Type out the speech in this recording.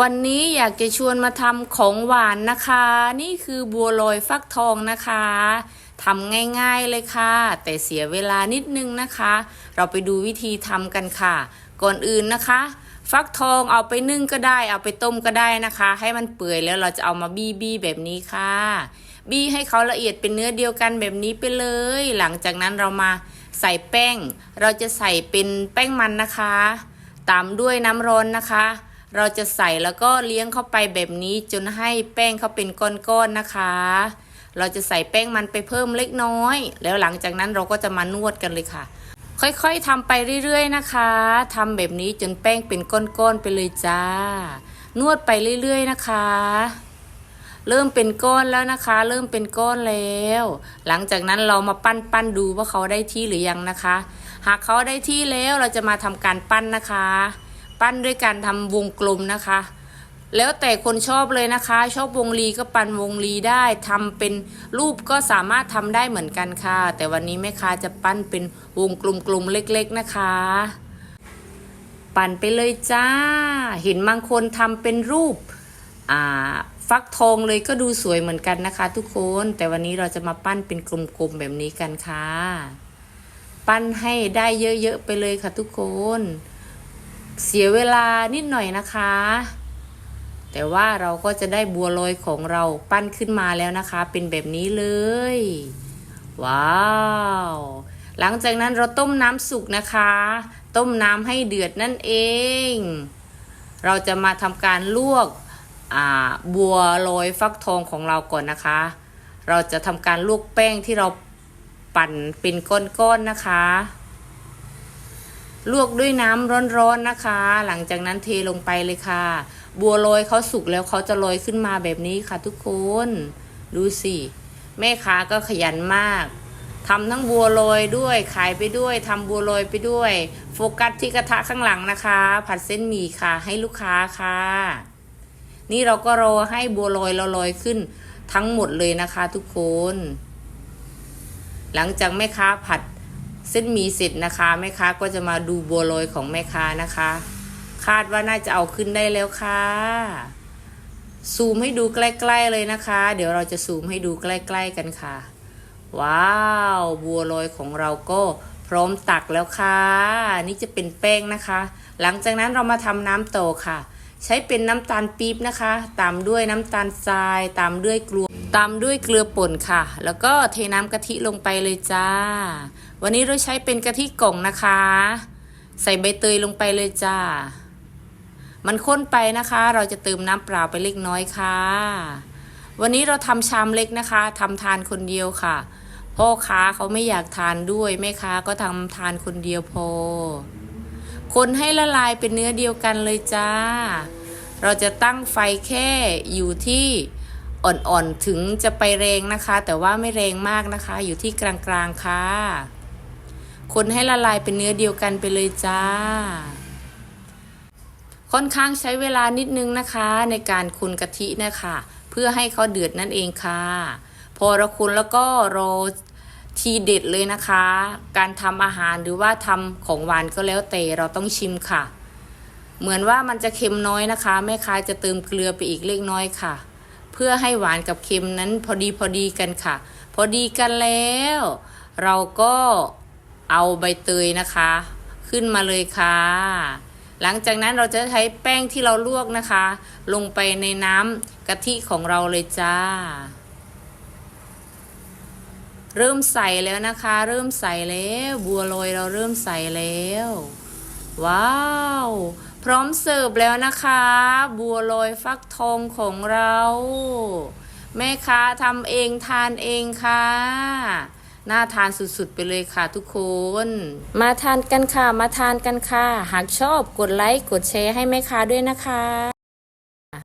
วันนี้อยากจะชวนมาทำของหวานนะคะ นี่คือบัวลอยฟักทองนะคะทำง่ายๆเลยค่ะ แต่เสียเวลานิดนึงนะคะ เราไปดูวิธีทำกันค่ะ ก่อนอื่นนะคะ ฟักทองเอาไปนึ่งก็ได้ เอาไปต้มก็ได้นะคะ ให้มันเปื่อยแล้วเราจะเอามาบี้บี้แบบนี้ค่ะ บี้ให้เขาละเอียดเป็นเนื้อเดียวกันแบบนี้ไปเลย หลังจากนั้นเรามาใส่แป้ง เราจะใส่เป็นแป้งมันนะคะ ตามด้วยน้ำร้อนนะคะ เราจะใส่แล้วก็เลี้ยงเข้าไปแบบนี้จนให้แป้งเขาเป็นก้อนๆนะคะ เราจะใส่แป้งมันไปเพิ่มเล็กน้อย แล้วหลังจากนั้นเราก็จะมานวดกันเลยค่ะ ค่อยๆทำไปเรื่อยๆนะคะทำแบบนี้จนแป้งเป็นก้อนๆไปเลยจ้า นวดไปเรื่อยๆนะคะ เริ่มเป็นก้อนแล้วนะคะ เริ่มเป็นก้อนแล้ว หลังจากนั้นเรามาปั้นปั้นดูว่าเขาได้ที่หรือยังนะคะ หากเขาได้ที่แล้วเราจะมาทำการปั้นนะคะ ปั้นด้วยการทำวงกลมนะคะ แล้วแต่คนชอบเลยนะคะ ชอบวงรีก็ปั้นวงรีได้ทำเป็นรูปก็สามารถทำได้เหมือนกันค่ะ แต่วันนี้แม่ค้าจะปั้นเป็นวงกลมๆเล็กๆนะคะ ปั่นไปเลยจ้า เห็นบางคนทำเป็นรูปฟักทองเลยก็ดูสวยเหมือนกันนะคะ ทุกคน แต่วันนี้เราจะมาปั้นเป็นกลมๆแบบนี้กันค่ะ ปั้นให้ได้เยอะๆไปเลยค่ะทุกคน เสียเวลานิดหน่อยนะคะ แต่ว่าเราก็จะได้บัวลอยของเราปั้นขึ้นมาแล้วนะคะ เป็นแบบนี้เลย ว้าว หลังจากนั้นเราต้มน้ำสุกนะคะ ต้มน้ำให้เดือดนั่นเอง เราจะมาทำการลวกบัวลอยฟักทองของเราก่อนนะคะ เราจะทำการลวกแป้งที่เราปั่นเป็นก้อนๆนะคะ ลวกด้วยน้ำร้อนๆนะคะ หลังจากนั้นเทลงไปเลยค่ะ บัวลอยเขาสุกแล้วเขาจะลอยขึ้นมาแบบนี้ค่ะทุกคน ดูสิ แม่ค้าก็ขยันมากทำทั้งบัวลอยด้วยขายไปด้วยทำบัวลอยไปด้วย โฟกัสที่กระทะข้างหลังนะคะ ผัดเส้นหมี่ค่ะให้ลูกค้าค่ะ นี่เราก็รอให้บัวลอยเราลอยขึ้นทั้งหมดเลยนะคะทุกคน หลังจากแม่ค้าผัด เส้นหมี่เสร็จนะคะแม่ค้าก็จะมาดูบัวลอยของแม่ค้านะคะ คาดว่าน่าจะเอาขึ้นได้แล้วค่ะซูมให้ดูใกล้ ๆเลยนะคะ เดี๋ยวเราจะซูมให้ดูใกล้ ๆกันค่ะ ว้าวบัวลอยของเราก็พร้อมตักแล้วค่ะ นี่จะเป็นแป้งนะคะ หลังจากนั้นเรามาทำน้ำโตค่ะ ใช้เป็นน้ำตาลปี๊บนะคะ ตามด้วยน้ำตาลทราย ตามด้วยเกลือตามด้วยเกลือป่นค่ะ แล้วก็เทน้ำกะทิลงไปเลยจ้า วันนี้เราใช้เป็นกะทิกล่องนะคะ ใส่ใบเตยลงไปเลยจ้า มันข้นไปนะคะ เราจะเติมน้ำเปล่าไปเล็กน้อยค่ะ วันนี้เราทำชามเล็กนะคะทำทานคนเดียวค่ะ พ่อค้าเขาไม่อยากทานด้วยแม่ค้าก็ทำทานคนเดียวพอ คนให้ละลายเป็นเนื้อเดียวกันเลยจ้า เราจะตั้งไฟแค่อยู่ที่อ่อนๆถึงจะไปแรงนะคะ แต่ว่าไม่แรงมากนะคะ อยู่ที่กลางๆค่ะ คนให้ละลายเป็นเนื้อเดียวกันไปเลยจ้า ค่อนข้างใช้เวลานิดนึงนะคะ ในการคนกะทินะคะ เพื่อให้เขาเดือดนั่นเองค่ะ พอเราคนแล้วก็รอ ทีเด็ดเลยนะคะ การทำอาหารหรือว่าทำของหวานก็แล้วแต่เราต้องชิมค่ะ เหมือนว่ามันจะเค็มน้อยนะคะแม่ค้าจะเติมเกลือไปอีกเล็กน้อยค่ะ เพื่อให้หวานกับเค็มนั้นพอดีพอดีกันค่ะ พอดีกันแล้ว เราก็เอาใบเตยนะคะ ขึ้นมาเลยค่ะ หลังจากนั้นเราจะใช้แป้งที่เราลวกนะคะ ลงไปในน้ำกะทิของเราเลยจ้า เริ่มใส่แล้วนะคะ เริ่มใส่แล้ว บัวลอยเราเริ่มใส่แล้ว ว้าว พร้อมเสิร์ฟแล้วนะคะ บัวลอยฟักทองของเรา แม่ค้าทำเองทานเองค่ะ น่าทานสุดๆไปเลยค่ะทุกคน มาทานกันค่ะ มาทานกันค่ะ หากชอบกดไลค์กดแชร์ให้แม่ค้าด้วยนะคะ